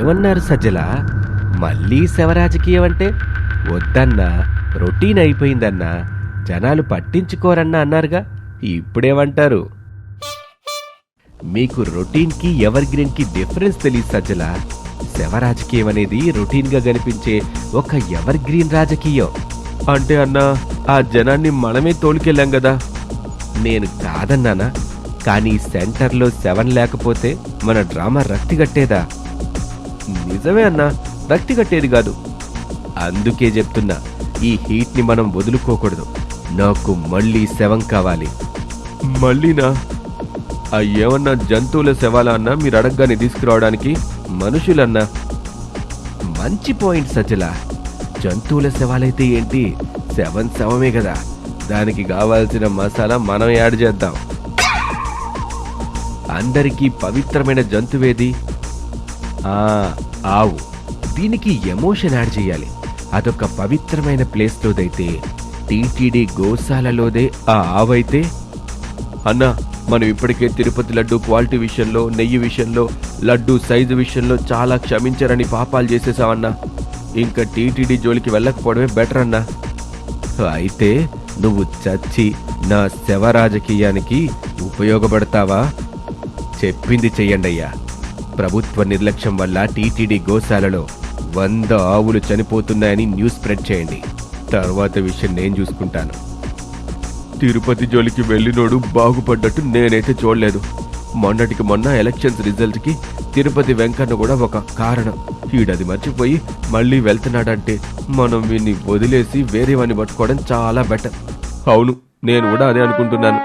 ఏమన్నారు సజ్జల? మళ్ళీ శవరాజకీయం అంటే వద్దన్నా రొటీన్ అయిపోయిందన్నా జనాలు పట్టించుకోరన్నా అన్నారుగా? ఇప్పుడేమంటారు? మీకు రొటీన్కి ఎవర్ గ్రీన్కి డిఫరెన్స్ తెలియదు సజ్జల. శవ రాజకీయం అనేది రొటీన్గా కనిపించే ఒక ఎవర్ గ్రీన్ రాజకీయం. అంటే అన్నా ఆ జనాన్ని మనమే తోలుకెళ్ళాం కదా. నేను కాదన్నానా? కానీ సెంటర్లో సెవెన్ లేకపోతే మన డ్రామా రక్తి కట్టేదా? నిజమే అన్నా రక్తి కట్టేది కాదు. అందుకే చెప్తున్నా ఈ హీట్ని మనం వదులుకోకూడదు. నాకు మళ్ళీ శవం కావాలి. మళ్ళీనా? ఆ ఏమన్నా జంతువుల శవాలా అన్నా మీరు అడగగానే తీసుకురావడానికి? మనుషులన్నా? మంచి పాయింట్ సజ్జల. జంతువుల శవాలైతే ఏంటి? శవం శవమే కదా. దానికి కావాల్సిన మసాలా మనం యాడ్ చేద్దాం. అందరికీ పవిత్రమైన జంతువేది? ఆవు. దీనికి ఎమోషన్ యాడ్ చేయాలి. అదొక పవిత్రమైన ప్లేస్లోదైతే టీటీడీ గోశాలలోదే ఆ ఆవైతే. అన్నా మనం ఇప్పటికే తిరుపతి లడ్డు క్వాలిటీ విషయంలో నెయ్యి విషయంలో లడ్డు సైజు విషయంలో చాలా క్షమించరని పాపాలు చేసేసావన్నా. ఇంకా టీటీడీ జోలికి వెళ్ళకపోవడమే బెటర్ అన్నా. అయితే నువ్వు చచ్చి నా శవ రాజకీయానికి ఉపయోగపడతావా? చెప్పింది చెయ్యండయ్యా. ప్రభుత్వ నిర్లక్ష్యం వల్ల టీటీడీ గోశాలలో వంద ఆవులు చనిపోతున్నాయని న్యూస్ స్ప్రెడ్ చేయండి. తర్వాత విషయం నేను చూసుకుంటాను. తిరుపతి జోలికి వెళ్ళినోడు బాగుపడ్డట్టు నేనైతే చూడలేదు. మొన్నటికి మొన్న ఎలక్షన్స్ రిజల్ట్కి తిరుపతి వెంకన్న కూడా ఒక కారణం. ఈడది మర్చిపోయి మళ్ళీ వెళ్తున్నాడంటే మనం వీన్ని వదిలేసి వేరే వాడిని పట్టుకోవడం చాలా బెటర్. అవును నేను కూడా అదే అనుకుంటున్నాను.